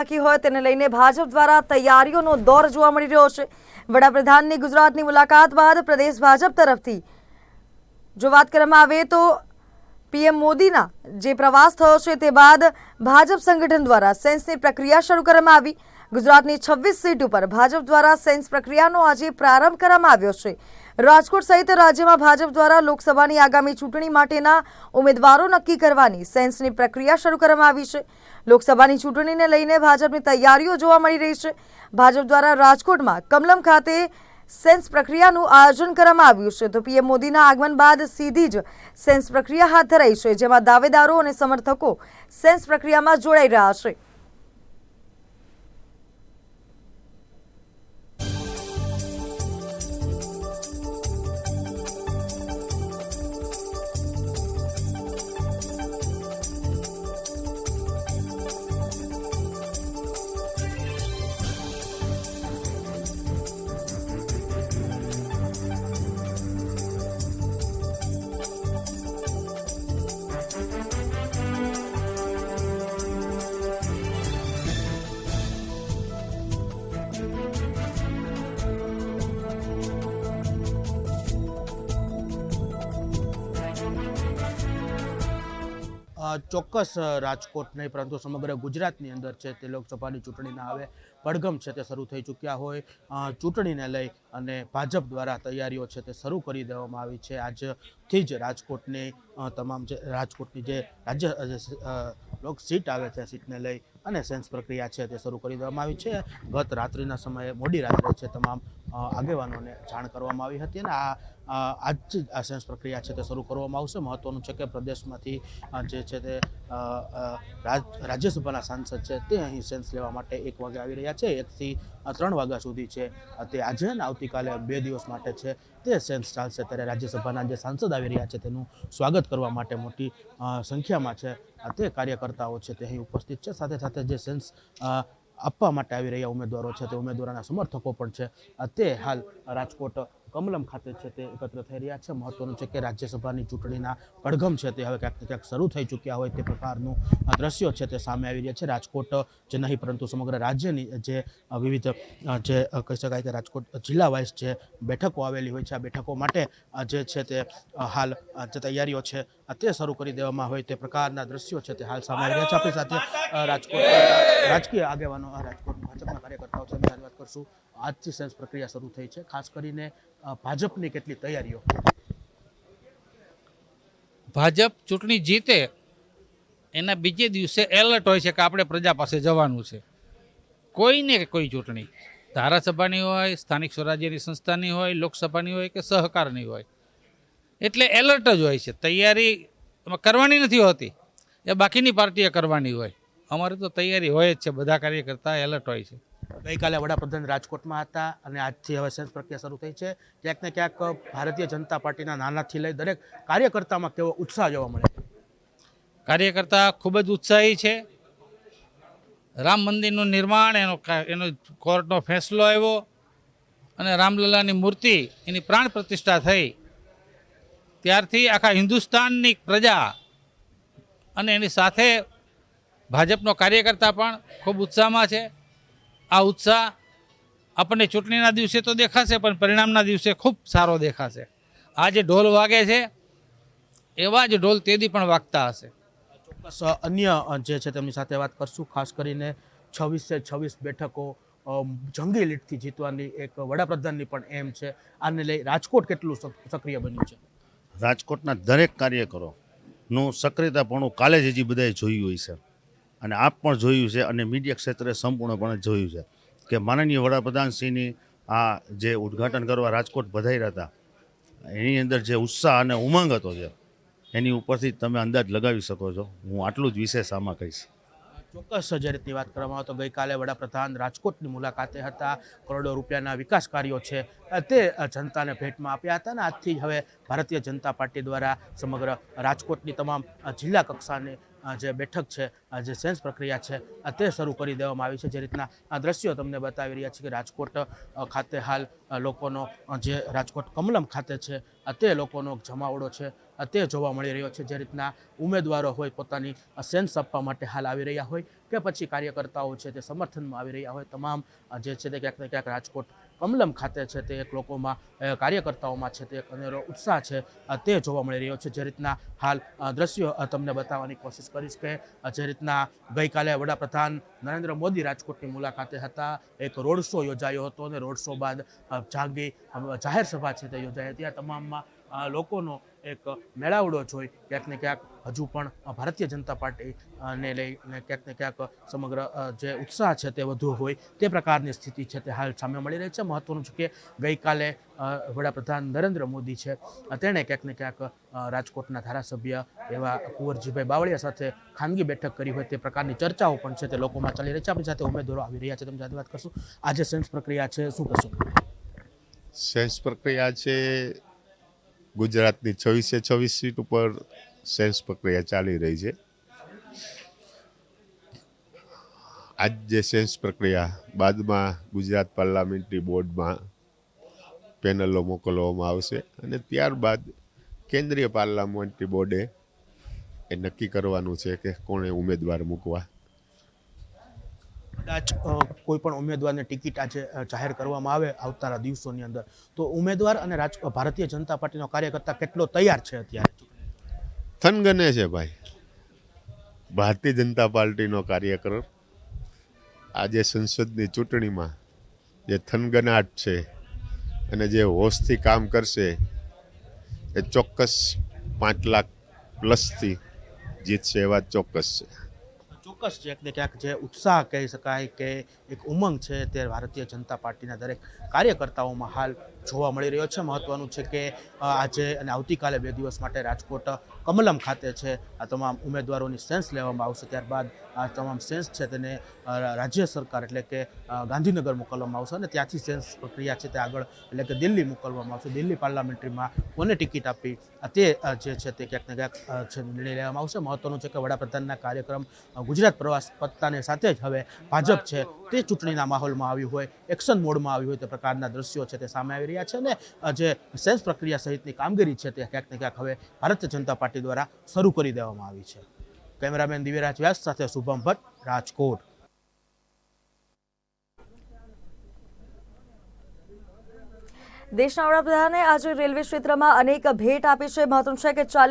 બાકી હોય તેને લઈને ભાજપ દ્વારા તૈયારીઓનો દોર જોવા મળી રહ્યો છે. વડાપ્રધાનની ગુજરાતની મુલાકાત બાદ પ્રદેશ ભાજપ તરફથી. જો વાત કરવામાં આવે તો પીએમ મોદીના જે પ્રવાસ થયો છે તે બાદ ભાજપ સંગઠન દ્વારા સેન્સની પ્રક્રિયા શરૂ કરવામાં આવી. ગુજરાતની છવ્વીસ સીટ ઉપર ભાજપ દ્વારા સેન્સ પ્રક્રિયાનો આજે પ્રારંભ કરવામાં આવ્યો છે. રાજકોટ સહિત રાજ્યમાં ભાજપ દ્વારા લોકસભાની આગામી ચૂંટણી માટેના ઉમેદવારો નક્કી કરવાની સેન્સની પ્રક્રિયા શરૂ કરવામાં આવી છે. લોકસભાની ચૂંટણીને લઈને ભાજપની તૈયારીઓ જોવા મળી રહી છે. ભાજપ દ્વારા રાજકોટમાં કમલમ ખાતે સેન્સ પ્રક્રિયાનું આયોજન કરવામાં આવ્યું છે. તો પીએમ મોદીના આગમન બાદ સીધી જ સેન્સ પ્રક્રિયા હાથ ધરાઈ છે, જેમાં દાવેદારો અને સમર્થકો સેન્સ પ્રક્રિયામાં જોડાઈ રહ્યા છે. ચોક્કસ રાજકોટ નહીં પરંતુ સમગ્ર ગુજરાતની અંદર છે તે લોકસભાની ચૂંટણીના હવે પડઘમ છે તે શરૂ થઈ ચૂક્યા હોય. ચૂંટણીને લઈ અને ભાજપ દ્વારા તૈયારીઓ છે તે શરૂ કરી દેવામાં આવી છે. આજથી જ રાજકોટની તમામ જે રાજકોટની જે રાજ્ય લોક સીટ આવે છે, સીટને લઈ અને સેન્સ પ્રક્રિયા છે તે શરૂ કરી દેવામાં આવી છે. ગત રાત્રિના સમયે મોડી રાત્રે છે તમામ આગેવાનોને જાણ કરવામાં આવી હતી અને આ આજ જ આ સેન્સ પ્રક્રિયા છે તે શરૂ કરવામાં આવશે. મહત્વનું છે કે પ્રદેશમાંથી જે છે તે રાજ્યસભાના સાંસદ છે તે અહીં સેન્સ લેવા માટે એક વાગે આવી રહ્યા છે, એકથી ત્રણ વાગ્યા સુધી છે. તે આજે અને આવતીકાલે બે દિવસ માટે છે. તે સેન્સ ચાલશે ત્યારે રાજ્યસભાના જે સાંસદ આવી રહ્યા છે તેનું સ્વાગત કરવા માટે મોટી સંખ્યામાં છે. તે કાર્યકર્તાઓ છે તે અહીં ઉપસ્થિત છે. સાથે સાથે જે સેન્સ આપવા માટે આવી રહ્યા ઉમેદવારો છે તે ઉમેદવારોના સમર્થકો પણ છે. તે હાલ રાજકોટ કમલમ ખાતે છે તે એકત્ર થઈ રહ્યા છે. મહત્વનું છે કે રાજ્યસભાની ચૂંટણીના પડઘમ છે તે હવે ક્યાંક ક્યાંક શરૂ થઈ ચૂક્યા હોય તે પ્રકારનું દ્રશ્યો છે તે સામે આવી રહ્યા છે. રાજકોટ, જે નહીં પરંતુ સમગ્ર રાજ્યની જે વિવિધ જે કહી શકાય કે રાજકોટ જિલ્લા વાઇઝ જે બેઠકો આવેલી હોય છે, આ બેઠકો માટે જે છે તે હાલ જે તૈયારીઓ છે તે શરૂ કરી દેવામાં હોય તે પ્રકારના દ્રશ્યો છે તે હાલ સામે આવી રહ્યા છે. આપણી સાથે રાજકોટ રાજકીય આગેવાનો રાજકોટ ભાજપના કાર્યકર્તાઓ છે. વાત કરશું આજથી સેન્સ પ્રક્રિયા શરૂ થઈ છે. ખાસ કરીને ભાજપની કેટલી તૈયારીઓ? ભાજપ ચૂંટણી જીતે, એના બીજે દિવસે એલર્ટ હોય છે કે આપણે પ્રજા પાસે જવાનું છે. કોઈને કોઈ ચૂંટણી. ધારાસભાની હોય, સ્થાનિક સ્વરાજ્યની સંસ્થાની હોય, લોકસભાની હોય કે સહકારની હોય. એટલે એલર્ટ જ હોય છે. તૈયારી કરવાની નથી હોતી. એ બાકીની પાર્ટીએ કરવાની હોય. અમારે તો તૈયારી હોય જ છે. બધા કાર્યકર્તા એલર્ટ હોય છે. ગઈકાલે વડાપ્રધાન રાજકોટમાં હતા અને આજથી હવે સેન્સ પ્રક્રિયા શરૂ થઈ છે. ક્યાંક ને ક્યાંક ભારતીય જનતા પાર્ટીના નાનાથી લઈ દરેક કાર્યકર્તામાં કેવો ઉત્સાહ જોવા મળે કાર્યકર્તા ખૂબ જ ઉત્સાહી છે. રામ મંદિરનું નિર્માણ, એનો એનો કોર્ટનો ફેંસલો આવ્યો અને રામલલાની મૂર્તિ એની પ્રાણ પ્રતિષ્ઠા થઈ. ત્યારથી આખા હિન્દુસ્તાનની પ્રજા અને એની સાથે ભાજપનો કાર્યકર્તા પણ ખૂબ ઉત્સાહમાં છે. આ ઉત્સાહ આપણને ચૂંટણીના દિવસે તો દેખાશે પણ પરિણામના દિવસે ખૂબ સારો દેખાશે. આ જે ઢોલ વાગે છે એવા જ ઢોલ તેદી પણ વાગતા હશે. ચોક્કસ અન્ય જે છે તેમની સાથે વાત કરશું ખાસ કરીને છવ્વીસે છવ્વીસ બેઠકો જંગી લીટથી જીતવાની એક વડાપ્રધાનની પણ એમ છે. આને લઈ રાજકોટ કેટલું સક્રિય બન્યું છે? રાજકોટના દરેક કાર્યકરોનું સક્રિયતાપણું કાલે જ હજી બધાએ જોયું હોય છે. અને આપ પણ જોયું છે અને મીડિયા ક્ષેત્રે સંપૂર્ણપણે જોયું છે કે માનનીય વડાપ્રધાનશ્રીની આ જે ઉદ્ઘાટન કરવા રાજકોટ બધાઈ હતા, એની અંદર જે ઉત્સાહ અને ઉમંગ હતો છે એની ઉપરથી તમે અંદાજ લગાવી શકો છો. હું આટલું જ વિશેષ આમાં કહીશ. ચોક્કસ જે રીતની વાત કરવામાં આવે તો ગઈકાલે વડાપ્રધાન રાજકોટની મુલાકાતે હતા. કરોડો રૂપિયાના વિકાસ કાર્યો છે. તે જનતાને ભેટમાં આપ્યા હતા અને આજથી હવે ભારતીય જનતા પાર્ટી દ્વારા સમગ્ર રાજકોટની તમામ જિલ્લા કક્ષાની જે બેઠક છે જે સેન્સ પ્રક્રિયા છે તે શરૂ કરી દેવામાં આવી છે. જે રીતના આ દ્રશ્યો તમને બતાવી રહ્યા છે કે રાજકોટ ખાતે હાલ લોકોનો જે રાજકોટ કમલમ ખાતે છે તે લોકોનો જમાવડો છે. તે જોવા મળી રહ્યો છે જે રીતના ઉમેદવારો હોય પોતાની સેન્સ આપવા માટે હાલ આવી રહ્યા હોય કે પછી કાર્યકર્તાઓ છે તે સમર્થનમાં આવી રહ્યા હોય. તમામ જે છે તે ક્યાંક ને ક્યાંક રાજકોટ, કમલમ ખાતે છે તે એક લોકોમાં કાર્યકર્તાઓમાં છે તે એક અનેરો ઉત્સાહ છે તે જોવા મળી રહ્યો છે. જે રીતના હાલ દ્રશ્યો તમને બતાવવાની કોશિશ કરીશ કે જે રીતના ગઈકાલે વડાપ્રધાન નરેન્દ્ર મોદી રાજકોટની મુલાકાતે હતા. એક રોડ શો યોજાયો હતો અને રોડ શો બાદ જાગી જાહેર સભા છે તે યોજાઈ હતી. આ તમામમાં લોકોનો એક મેળાવડો જોઈ ક્યાંક ને ક્યાંક હજુ પણ ભારતીય જનતા પાર્ટી ને લઈને ક્યાંક ને ક્યાંક સમગ્ર જે ઉત્સાહ છે તે વધુ હોય તે પ્રકારની સ્થિતિ છે તે હાલ સામે મળી રહી છે. મહત્વનું છે કે ગઈકાલે વડાપ્રધાન નરેન્દ્ર મોદી છે તેણે ક્યાંક ને ક્યાંક રાજકોટના ધારાસભ્ય એવા કુંવરજીભાઈ બાવળિયા સાથે ખાનગી બેઠક કરી હોય તે પ્રકારની ચર્ચાઓ પણ છે તે લોકોમાં ચાલી રહી છે. આપણી સાથે ઉમેદવારો આવી રહ્યા છે. તમે સાથે વાત કરશું. આજે સેન્સ પ્રક્રિયા છે. શું કહેશું? સેન્સ પ્રક્રિયા છે ગુજરાતની છવ્વીસે છવ્વીસ સીટ ઉપર સેન્સ પ્રક્રિયા ચાલી રહી છે. આજ જે સેન્સ પ્રક્રિયા બાદમાં ગુજરાત પાર્લામેન્ટરી બોર્ડમાં પેનલો મોકલવામાં આવશે અને ત્યારબાદ કેન્દ્રીય પાર્લામેન્ટરી બોર્ડે એ નક્કી કરવાનું છે કે કોણે ઉમેદવાર મૂકવા. કદાચ કોઈ પણ ઉમેદવારને ટિકિટ આજે જાહેર કરવામાં આવે આવતાના દિવસોની અંદર. તો ઉમેદવાર અને રાજ ભારતીય જનતા પાર્ટીનો કાર્યકર્તા કેટલો તૈયાર છે અત્યારે? થનગને છે ભાઈ. ભારતીય જનતા પાર્ટીનો કાર્યકર આજે સંસદની ચૂંટણીમાં જે થનગનાટ છે અને જે હોશથી કામ કરશે, એ ચોક્કસ પાંચ લાખ પ્લસથી જીતશે એ વાત ચોક્કસ છે. ચોક્કસ ક્યાંક ને ક્યાંક જે ઉત્સાહ કહી શકાય કે એક ઉમંગ છે તે ભારતીય જનતા પાર્ટીના દરેક કાર્યકર્તાઓમાં હાલ જોવા મળી રહ્યો છે. મહત્વનું છે કે આજે અને આવતીકાલે બે દિવસ માટે રાજકોટ કમલમ ખાતે છે. આ તમામ ઉમેદવારોની સેન્સ લેવામાં આવશે. ત્યારબાદ આ તમામ સેન્સ છે તેને રાજ્ય સરકાર એટલે કે ગાંધીનગર મોકલવામાં આવશે અને ત્યાંથી સેન્સ પ્રક્રિયા છે તે આગળ એટલે કે દિલ્હી મોકલવામાં આવશે. દિલ્હી પાર્લામેન્ટરીમાં કોને ટિકિટ આપી તે જે છે તે ક્યાંક ને ક્યાંક છે નિર્ણય લેવામાં આવશે. મહત્વનું છે કે વડાપ્રધાનના કાર્યક્રમ ગુજરાત પ્રવાસ પત્તાની સાથે જ હવે ભાજપ છે તે ચૂંટણીના માહોલમાં આવ્યું હોય, એક્શન મોડમાં આવ્યું હોય તે પ્રકારના દ્રશ્યો છે તે સામે આવી રહ્યા છે અને જે સેન્સ પ્રક્રિયા સહિતની કામગીરી છે તે ક્યાંક ને ક્યાંક હવે ભારતીય જનતા પાર્ટી દ્વારા શરૂ કરી દેવામાં આવી છે. કેમેરામેન દિવ્યરાજ વ્યાસ સાથે શુભમ ભટ્ટ, રાજકોટ. દેશના વડાપ્રધાને આજે રેલવે ક્ષેત્રમાં અનેક ભેટ આપી છે. મહત્વનું છે કે ચાલીસ